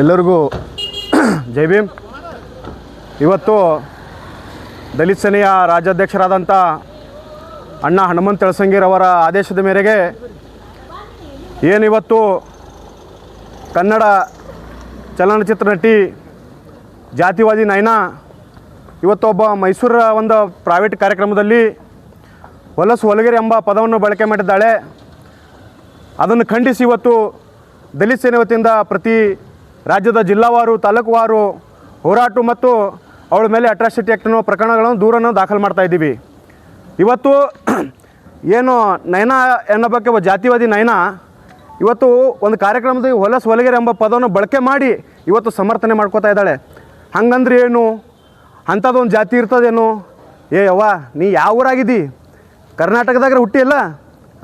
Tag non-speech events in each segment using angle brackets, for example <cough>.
ಎಲ್ಲರಿಗೂ ಜೈ ಭೀಮ್. ಇವತ್ತು ದಲಿತ ಸೇನೆಯ ರಾಜ್ಯಾಧ್ಯಕ್ಷರಾದಂಥ ಅಣ್ಣ ಹನುಮಂತ ಅವರ ಆದೇಶದ ಮೇರೆಗೆ ಏನಿವತ್ತು ಕನ್ನಡ ಚಲನಚಿತ್ರ ನಟಿ ಜಾತಿವಾದಿ ನಯನ ಇವತ್ತು ಒಬ್ಬ ಮೈಸೂರ ಒಂದು ಪ್ರೈವೇಟ್ ಕಾರ್ಯಕ್ರಮದಲ್ಲಿ ಹೊಲಸು ಹೊಲಗೆರೆ ಎಂಬ ಪದವನ್ನು ಬಳಕೆ ಮಾಡಿದ್ದಾಳೆ. ಅದನ್ನು ಖಂಡಿಸಿ ಇವತ್ತು ದಲಿತ ಸೇನೆ ವತಿಯಿಂದ ಪ್ರತಿ ರಾಜ್ಯದ ಜಿಲ್ಲಾವಾರು, ತಾಲೂಕುವಾರು ಹೋರಾಟ ಮತ್ತು ಅವಳ ಮೇಲೆ ಅಟ್ರಾಸಿಟಿ ಆ್ಯಕ್ಟ್ನ ಪ್ರಕರಣಗಳನ್ನು ದೂರನ್ನು ದಾಖಲು ಮಾಡ್ತಾ ಇದ್ದೀವಿ. ಇವತ್ತು <clears throat> ಏನು ನಯನ ಎನ್ನೋ ಬಗ್ಗೆ ಒಬ್ಬ ಜಾತಿವಾದಿ ನಯನ ಇವತ್ತು ಒಂದು ಕಾರ್ಯಕ್ರಮದಲ್ಲಿ ಹೊಲಸು ಹೊಲಗೆರೆ ಎಂಬ ಪದವನ್ನು ಬಳಕೆ ಮಾಡಿ ಇವತ್ತು ಸಮರ್ಥನೆ ಮಾಡ್ಕೋತಾ ಇದ್ದಾಳೆ. ಹಂಗಂದ್ರೆ ಏನು? ಅಂಥದ್ದೊಂದು ಜಾತಿ ಇರ್ತದೇನು? ಏ ಯವ್ವ, ನೀ ಯಾವ ಊರಾಗಿದ್ದಿ? ಕರ್ನಾಟಕದಾಗ ಹುಟ್ಟಿಲ್ಲ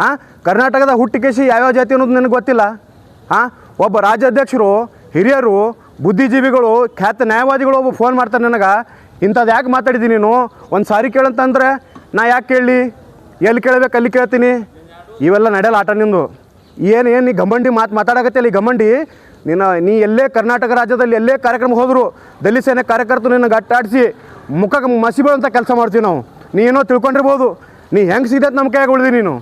ಹಾಂ ಕರ್ನಾಟಕದ ಹುಟ್ಟಿಕೇಸಿ ಯಾವ್ಯಾವ ಜಾತಿ ಅನ್ನೋದು ನಿನಗೆ ಗೊತ್ತಿಲ್ಲ? ಹಾಂ ಒಬ್ಬ ರಾಜ್ಯಾಧ್ಯಕ್ಷರು ಹಿರಿಯರು, ಬುದ್ಧಿಜೀವಿಗಳು, ಖ್ಯಾತ ನ್ಯಾಯವಾದಿಗಳು ಒಬ್ಬ ಫೋನ್ ಮಾಡ್ತಾರೆ ನನಗೆ ಇಂಥದ್ದು ಯಾಕೆ ಮಾತಾಡಿದ್ದೀನಿ ನೀನು? ಒಂದು ಸಾರಿ ಕೇಳಂತಂದ್ರೆ, ನಾ ಯಾಕೆ ಕೇಳಲಿ? ಎಲ್ಲಿ ಕೇಳಬೇಕು, ಅಲ್ಲಿ ಕೇಳ್ತೀನಿ. ಇವೆಲ್ಲ ನಡೆಯಲ್ಲ ಆಟ ನಿಂದು. ಏನು ಏನು, ನೀ ಗಮ್ಮಂಡಿ ಮಾತು ಮಾತಾಡಕತ್ತೆ ಅಲ್ಲಿ ಗಮ್ಮಂಡಿ ನಿನ್ನ, ನೀ ಎಲ್ಲೇ ಕರ್ನಾಟಕ ರಾಜ್ಯದಲ್ಲಿ ಎಲ್ಲೇ ಕಾರ್ಯಕ್ರಮಕ್ಕೆ ಹೋದರು, ದಲಿತ ಸೇನೆ ಕಾರ್ಯಕರ್ತರು ನಿನ್ನ ಗಟ್ಟಾಡಿಸಿ ಮುಖಕ್ಕೆ ಮಸಿ ಬೀಳೋಂಥ ಕೆಲಸ ಮಾಡ್ತೀವಿ ನಾವು. ನೀ ಏನೋ ತಿಳ್ಕೊಂಡಿರ್ಬೋದು. ನೀ ಹೆಂಗೆ ಸಿಗತ್ತೆ ನಮ್ಮ ಕೈಯಾಗ ಉಳಿದಿ ನೀನು?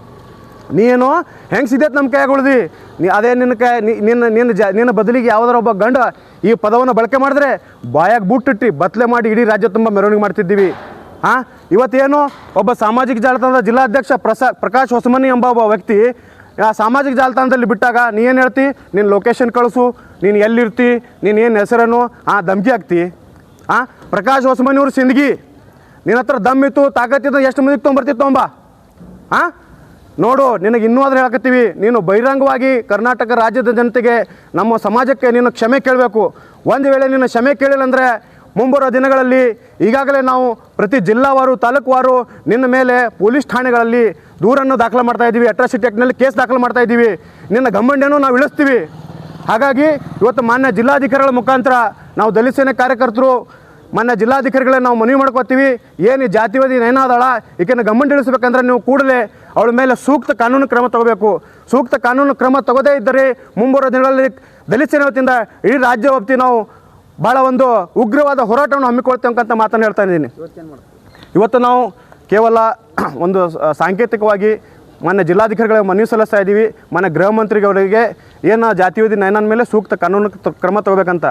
ನೀನು ಹೆಂಗೆ ಸಿದ್ಧತೆ ನಮ್ಮ ಕೈಯಾಗ ಉಳ್ದಿ ನೀ ಅದೇ ನಿನ್ನ ಕೈ ನಿನ್ನ ನಿನ್ನ ಜ ನಿನ್ನ ಬದಲಿಗೆ ಯಾವ್ದಾರ ಒಬ್ಬ ಗಂಡ ಈ ಪದವನ್ನು ಬಳಕೆ ಮಾಡಿದ್ರೆ ಬಾಯಾಗ ಬುಟ್ಟಿಟ್ಟು ಬತ್ಲೆ ಮಾಡಿ ಇಡೀ ರಾಜ್ಯ ತುಂಬ ಮೆರವಣಿಗೆ ಮಾಡ್ತಿದ್ದೀವಿ. ಹಾಂ? ಇವತ್ತೇನು ಒಬ್ಬ ಸಾಮಾಜಿಕ ಜಾಲತಾಣದ ಜಿಲ್ಲಾಧ್ಯಕ್ಷ ಪ್ರಸಾ ಪ್ರಕಾಶ್ ಹೊಸಮನಿ ಎಂಬ ಒಬ್ಬ ವ್ಯಕ್ತಿ, ಆ ಸಾಮಾಜಿಕ ಜಾಲತಾಣದಲ್ಲಿ ಬಿಟ್ಟಾಗ ನೀ ಏನು ಹೇಳ್ತಿ? ನಿನ್ನ ಲೊಕೇಶನ್ ಕಳಿಸು, ನೀನು ಎಲ್ಲಿರ್ತಿ, ನೀನು ಏನು ಹೆಸರನ್ನು, ಆ ಧಮ್ಕಿ ಹಾಕ್ತಿ. ಹಾಂ ಪ್ರಕಾಶ್ ಹೊಸಮನಿಯವ್ರು ಸಿಂದಗಿ. ನಿನ್ನ ಹತ್ರ ದಮ್ ಇತ್ತು ತಾಕತ್ತಿತ್ತು ಎಷ್ಟು ಮಂದಿಗೆ ತೊಗೊಂಬರ್ತಿತ್ತು ತೊಂಬ ಹಾಂ ನೋಡು, ನಿನಗೆ ಇನ್ನೂ ಆದ್ರೆ ಹೇಳಕತ್ತೀವಿ. ನೀನು ಬಹಿರಂಗವಾಗಿ ಕರ್ನಾಟಕ ರಾಜ್ಯದ ಜನತೆಗೆ, ನಮ್ಮ ಸಮಾಜಕ್ಕೆ ನೀನು ಕ್ಷಮೆ ಕೇಳಬೇಕು. ಒಂದು ವೇಳೆ ನೀನು ಕ್ಷಮೆ ಕೇಳಿಲ್ಲ ಅಂದರೆ ಮುಂಬರುವ ದಿನಗಳಲ್ಲಿ ಈಗಾಗಲೇ ನಾವು ಪ್ರತಿ ಜಿಲ್ಲಾವಾರು, ತಾಲೂಕುವಾರು ನಿನ್ನ ಮೇಲೆ ಪೊಲೀಸ್ ಠಾಣೆಗಳಲ್ಲಿ ದೂರನ್ನು ದಾಖಲು ಮಾಡ್ತಾ ಇದ್ದೀವಿ. ಅಟ್ರಾಸಿಟಿ ಆ್ಯಕ್ಟ್ನಲ್ಲಿ ಕೇಸ್ ದಾಖಲು ಮಾಡ್ತಾ ಇದ್ದೀವಿ. ನಿನ್ನ ಗಮ್ಮಂಡಿಯನ್ನು ನಾವು ಇಳಿಸ್ತೀವಿ. ಹಾಗಾಗಿ ಇವತ್ತು ಮಾನ್ಯ ಜಿಲ್ಲಾಧಿಕಾರಿಗಳ ಮುಖಾಂತರ ನಾವು ದಲಿತ ಸೇನೆ ಕಾರ್ಯಕರ್ತರು ಮಾನ್ಯ ಜಿಲ್ಲಾಧಿಕಾರಿಗಳೇ ನಾವು ಮನವಿ ಮಾಡ್ಕೋತೀವಿ. ಏನು ಈ ಜಾತಿವಾದಿ ಏನಾದಳ ಈಕೆಯನ್ನು ಗಮನ ಇಳಿಸ್ಬೇಕಂದ್ರೆ ನೀವು ಕೂಡಲೇ ಅವಳ ಮೇಲೆ ಸೂಕ್ತ ಕಾನೂನು ಕ್ರಮ ತಗೋಬೇಕು. ಸೂಕ್ತ ಕಾನೂನು ಕ್ರಮ ತಗೋದೇ ಇದ್ದರೆ ಮುಂಬರುವ ದಿನಗಳಲ್ಲಿ ದಲಿತ ಸೇನೆ ವತಿಯಿಂದ ಇಡೀ ರಾಜ್ಯ ವ್ಯಾಪ್ತಿ ನಾವು ಭಾಳ ಒಂದು ಉಗ್ರವಾದ ಹೋರಾಟವನ್ನು ಹಮ್ಮಿಕೊಳ್ತೇವೆ ಅಂತ ಮಾತನ್ನು ಹೇಳ್ತಾ ಇದ್ದೀನಿ. ಇವತ್ತು ನಾವು ಕೇವಲ ಒಂದು ಸಾಂಕೇತಿಕವಾಗಿ ಮಾನ್ಯ ಜಿಲ್ಲಾಧಿಕಾರಿಗಳಿಗೆ ಮನವಿ ಸಲ್ಲಿಸ್ತಾ ಇದ್ದೀವಿ ಮೊನ್ನೆ ಗೃಹ ಮಂತ್ರಿಗಳಿಗೆ ಏನು ಜಾತಿವಾದಿ ನಯನನ ಮೇಲೆ ಸೂಕ್ತ ಕಾನೂನು ಕ್ರಮ ತಗೋಬೇಕಂತ.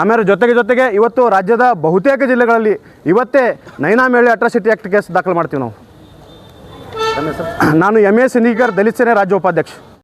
ಆಮೇಲೆ ಜೊತೆಗೆ ಜೊತೆಗೆ ಇವತ್ತು ರಾಜ್ಯದ ಬಹುತೇಕ ಜಿಲ್ಲೆಗಳಲ್ಲಿ ಇವತ್ತೇ ನೈನಾ ಮೇಲೆ ಅಟ್ರಾಸಿಟಿ ಆ್ಯಕ್ಟ್ ಕೇಸ್ ದಾಖಲು ಮಾಡ್ತೀವಿ ನಾವು. ನಾನು ಎಂ ಎ ಸಿನಿಗರ್ ದಲಿತ ಸೇನೆ ರಾಜ್ಯ ಉಪಾಧ್ಯಕ್ಷ